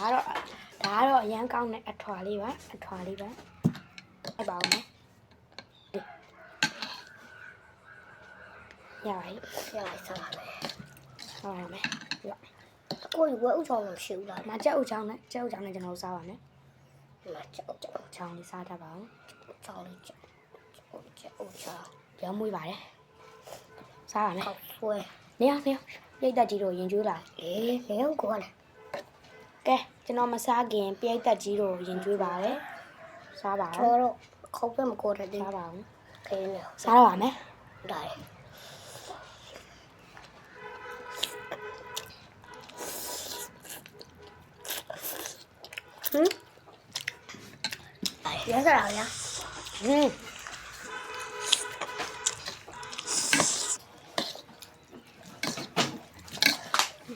ဒါကတော့ဒါကတော့အရန်ကောင်းတဲ့အထွာလေးပါအထွာလေးပါအဲ့ပါအောင်နော်ရပါပြီရလိုက်စားပါမယ်ဟောရမယ်ပြကိုယ်ဝဲဥဆောင်လို့ရှိဘူးလားမကြောက်ချောင်းနဲ့ကြောက်ချောင်းနဲ့ကျွန်တော်စားပါမယ်ဒီမှာကြောက်ကြောက်ချောင်းလေးစားတတ်ပါအောင်ကြောက်လေးကြောက်ကြောက်ကြောက်ကြောက်ပြောင်းမွေးပါတယ်စားပါမယ်ခောက်ဆွဲနေရနေရပြိတ်တက်ကြီးတို့ရင်ကျွေးလာအေးမင်းကိုလည်း ကဲကျွန်တော်မစားခင်ပြိတ်တက်ကြီးတို့ရင်ကျွေးပါတယ်စားပါ ကျွန် အောင် တော်တို့ခောက်ပဲမကိုတဲ့ဒီ စားပါအောင် ခင်းနေ စားတော့ပါမယ် ဒါရဟမ်ရစရာလား ဟင်း